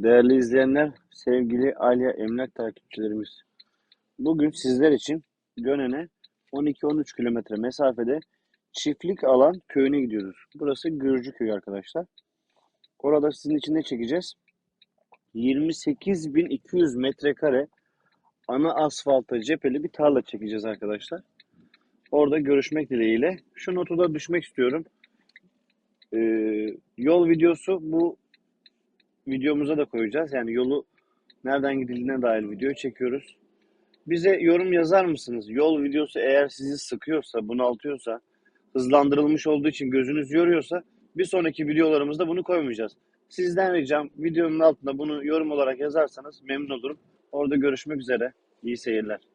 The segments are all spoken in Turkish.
Değerli izleyenler, sevgili Alya Emlak takipçilerimiz. Bugün sizler için Gönen'e 12-13 kilometre mesafede çiftlik alan köyüne gidiyoruz. Burası Gürcü köyü arkadaşlar. Orada sizin için ne çekeceğiz? 28.200 metrekare ana asfalta cepheli bir tarla çekeceğiz arkadaşlar. Orada görüşmek dileğiyle. Şu notu da düşmek istiyorum. Ee, yol videosu bu videomuza da koyacağız. Yani yolu nereden gidildiğine dair video çekiyoruz. Bize yorum yazar mısınız? Yol videosu eğer sizi sıkıyorsa, bunaltıyorsa, hızlandırılmış olduğu için gözünüz yoruyorsa bir sonraki videolarımızda bunu koymayacağız. Sizden ricam videonun altında bunu yorum olarak yazarsanız memnun olurum. Orada görüşmek üzere. İyi seyirler.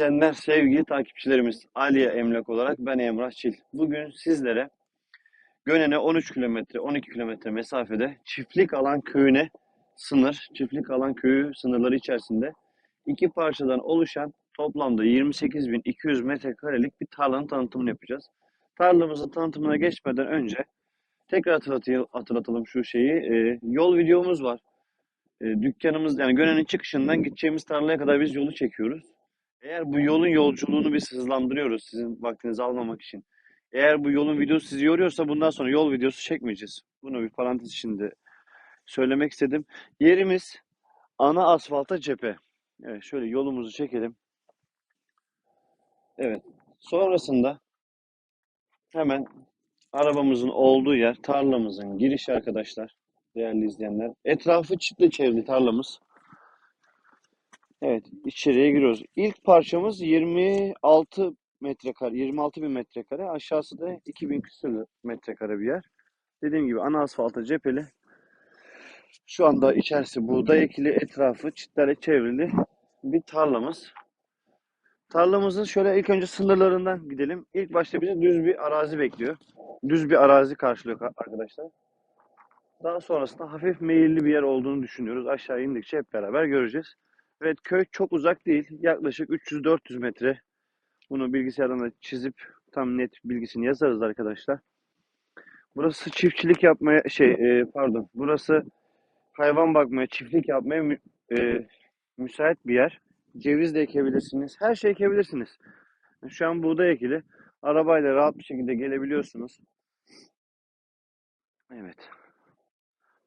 İzleyenler, sevgili takipçilerimiz, Aliye Emlak olarak ben Emrah Çil. Bugün sizlere Gönen'e 13 kilometre, 12 kilometre mesafede çiftlik alan köyüne sınır, çiftlik alan köyü sınırları içerisinde iki parçadan oluşan toplamda 28.200 metrekarelik bir tarlanın tanıtımını yapacağız. Tarlamızın tanıtımına geçmeden önce tekrar hatırlatayım, hatırlatalım şu şeyi. Ee, yol videomuz var. Ee, dükkanımız yani Gönen'in çıkışından gideceğimiz tarlaya kadar biz yolu çekiyoruz. Eğer bu yolun yolculuğunu biz hızlandırıyoruz sizin vaktinizi almamak için. Eğer bu yolun videosu sizi yoruyorsa bundan sonra yol videosu çekmeyeceğiz. Bunu bir parantez içinde söylemek istedim. Yerimiz ana asfalta cephe. Evet şöyle yolumuzu çekelim. Evet. Sonrasında hemen arabamızın olduğu yer tarlamızın girişi arkadaşlar. Değerli izleyenler. Etrafı çitle çevrili tarlamız. Evet, içeriye giriyoruz. İlk parçamız 26 metrekare, 26 bin metrekare. Aşağısı da 2000 küsur metrekare bir yer. Dediğim gibi ana asfalta cepheli. Şu anda içerisi buğday ekili, etrafı çitlerle çevrili bir tarlamız. Tarlamızın şöyle ilk önce sınırlarından gidelim. İlk başta bize düz bir arazi bekliyor. Düz bir arazi karşılıyor arkadaşlar. Daha sonrasında hafif meyilli bir yer olduğunu düşünüyoruz. Aşağı indikçe hep beraber göreceğiz. Evet köy çok uzak değil. Yaklaşık 300-400 metre. Bunu bilgisayardan da çizip tam net bilgisini yazarız arkadaşlar. Burası çiftçilik yapmaya şey e, pardon. Burası hayvan bakmaya, çiftlik yapmaya mü, e, müsait bir yer. Ceviz de ekebilirsiniz. Her şey ekebilirsiniz. Şu an buğday ekili. Arabayla rahat bir şekilde gelebiliyorsunuz. Evet.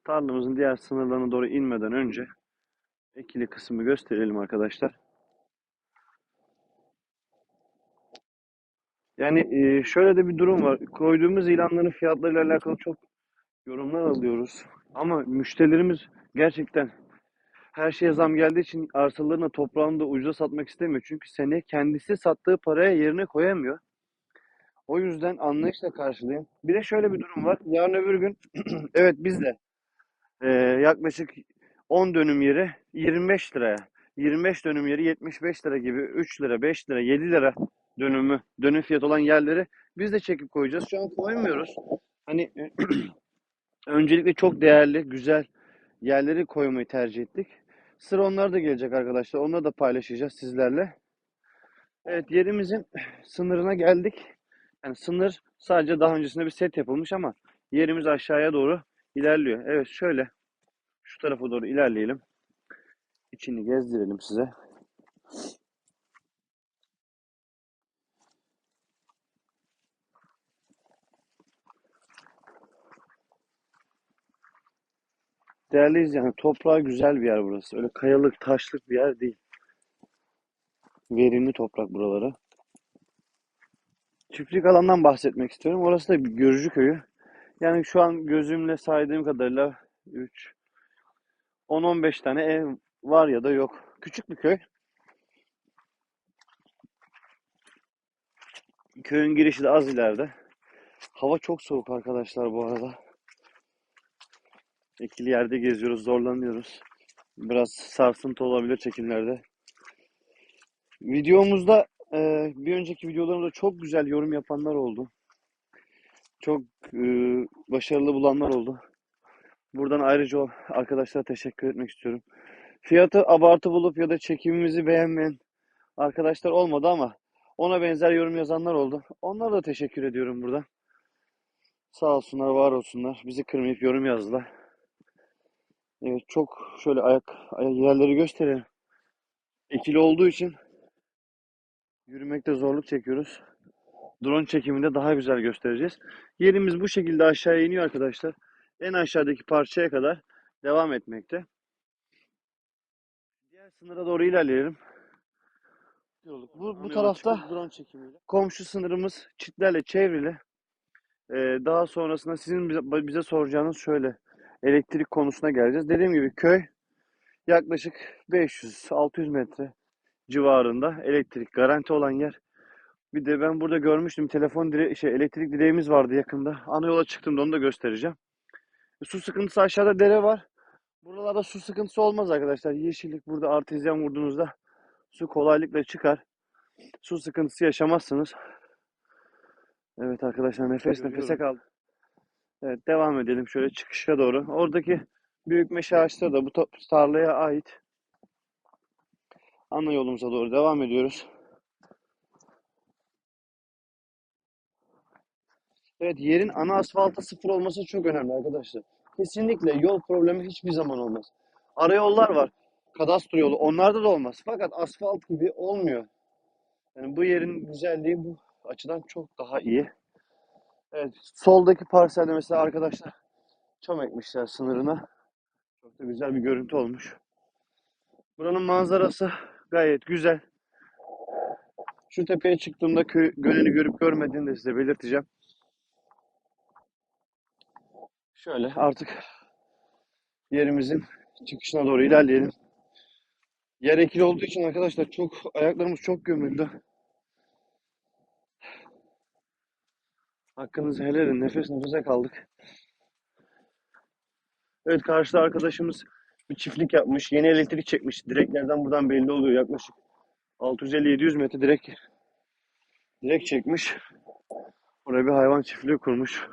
Tarlamızın diğer sınırlarına doğru inmeden önce ekili kısmı gösterelim arkadaşlar. Yani e, şöyle de bir durum var. Koyduğumuz ilanların fiyatlarıyla alakalı çok yorumlar alıyoruz. Ama müşterilerimiz gerçekten her şeye zam geldiği için arsalarını toprağını da ucuza satmak istemiyor. Çünkü sene kendisi sattığı paraya yerine koyamıyor. O yüzden anlayışla karşılayın. Bir de şöyle bir durum var. Yarın öbür gün evet biz de e, yaklaşık 10 dönüm yeri 25 liraya, 25 dönüm yeri 75 lira gibi 3 lira, 5 lira, 7 lira dönümü, dönüm fiyat olan yerleri biz de çekip koyacağız. Şu an koymuyoruz. Hani öncelikle çok değerli, güzel yerleri koymayı tercih ettik. Sıra onlar da gelecek arkadaşlar. Onları da paylaşacağız sizlerle. Evet yerimizin sınırına geldik. Yani sınır sadece daha öncesinde bir set yapılmış ama yerimiz aşağıya doğru ilerliyor. Evet şöyle şu tarafa doğru ilerleyelim. İçini gezdirelim size. Değerli izleyen, toprağı güzel bir yer burası. Öyle kayalık, taşlık bir yer değil. Verimli toprak buraları. Çiftlik alandan bahsetmek istiyorum. Orası da bir Gürcü köyü. Yani şu an gözümle saydığım kadarıyla 3 10-15 tane ev var ya da yok. Küçük bir köy. Köyün girişi de az ileride. Hava çok soğuk arkadaşlar bu arada. İkili yerde geziyoruz, zorlanıyoruz. Biraz sarsıntı olabilir çekimlerde. Videomuzda e, bir önceki videolarımda çok güzel yorum yapanlar oldu. Çok e, başarılı bulanlar oldu. Buradan ayrıca arkadaşlara teşekkür etmek istiyorum. Fiyatı abartı bulup ya da çekimimizi beğenmeyen arkadaşlar olmadı ama ona benzer yorum yazanlar oldu. Onlara da teşekkür ediyorum buradan. Sağ olsunlar, var olsunlar. Bizi kırmayıp yorum yazdılar. Evet, çok şöyle ayak, ayak yerleri gösterelim. İkili olduğu için yürümekte zorluk çekiyoruz. Drone çekiminde daha güzel göstereceğiz. Yerimiz bu şekilde aşağıya iniyor arkadaşlar. En aşağıdaki parçaya kadar devam etmekte. Diğer sınıra doğru ilerleyelim. Bu, bu tarafta komşu sınırımız çitlerle çevrili. Ee, daha sonrasında sizin bize, bize soracağınız şöyle elektrik konusuna geleceğiz. Dediğim gibi köy yaklaşık 500-600 metre civarında elektrik garanti olan yer. Bir de ben burada görmüştüm telefon dire şey elektrik direğimiz vardı yakında. Ana yola çıktığımda onu da göstereceğim. Su sıkıntısı aşağıda dere var. Buralarda su sıkıntısı olmaz arkadaşlar. Yeşillik burada artezyen vurduğunuzda su kolaylıkla çıkar. Su sıkıntısı yaşamazsınız. Evet arkadaşlar nefes nefese kaldık. Evet devam edelim şöyle çıkışa doğru. Oradaki büyük meşe ağaçları da bu tarlaya ait. Ana yolumuza doğru devam ediyoruz. Evet yerin ana asfalta sıfır olması çok önemli arkadaşlar. Kesinlikle yol problemi hiçbir zaman olmaz. Ara yollar var. Kadastro yolu. Onlarda da olmaz. Fakat asfalt gibi olmuyor. Yani bu yerin güzelliği bu açıdan çok daha iyi. Evet, soldaki parselde mesela arkadaşlar çam ekmişler sınırına. Çok da güzel bir görüntü olmuş. Buranın manzarası gayet güzel. Şu tepeye çıktığımda köy, göleni görüp görmediğini de size belirteceğim. Şöyle artık yerimizin çıkışına doğru ilerleyelim. Yer ekili olduğu için arkadaşlar çok ayaklarımız çok gömüldü. Hakkınızı helal edin. Nefes nefese kaldık. Evet karşıda arkadaşımız bir çiftlik yapmış. Yeni elektrik çekmiş. Direklerden buradan belli oluyor. Yaklaşık 650-700 metre direk direk çekmiş. Oraya bir hayvan çiftliği kurmuş.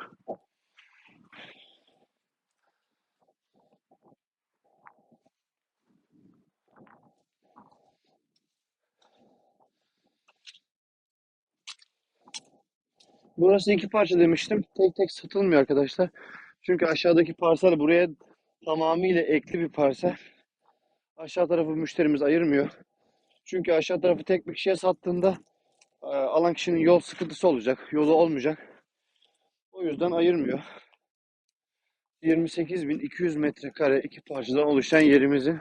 Burası iki parça demiştim. Tek tek satılmıyor arkadaşlar. Çünkü aşağıdaki parsel buraya tamamıyla ekli bir parsel. Aşağı tarafı müşterimiz ayırmıyor. Çünkü aşağı tarafı tek bir kişiye sattığında e, alan kişinin yol sıkıntısı olacak. Yolu olmayacak. O yüzden ayırmıyor. 28.200 metrekare iki parçadan oluşan yerimizin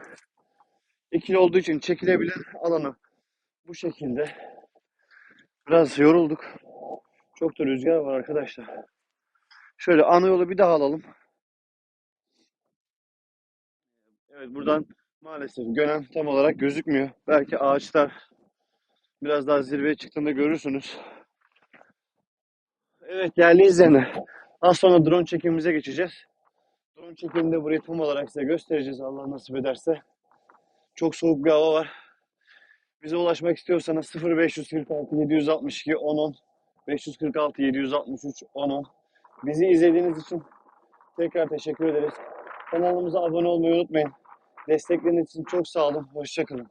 ikili olduğu için çekilebilen alanı bu şekilde. Biraz yorulduk. Çok da rüzgar var arkadaşlar. Şöyle ana yolu bir daha alalım. Evet buradan maalesef gönen tam olarak gözükmüyor. Belki ağaçlar biraz daha zirveye çıktığında görürsünüz. Evet değerli izleyenler. Az sonra drone çekimimize geçeceğiz. Drone çekiminde burayı tam olarak size göstereceğiz Allah nasip ederse. Çok soğuk bir hava var. Bize ulaşmak istiyorsanız 0546 762 10 546 763 10 Bizi izlediğiniz için tekrar teşekkür ederiz. Kanalımıza abone olmayı unutmayın. Destekleriniz için çok sağ olun. Hoşçakalın.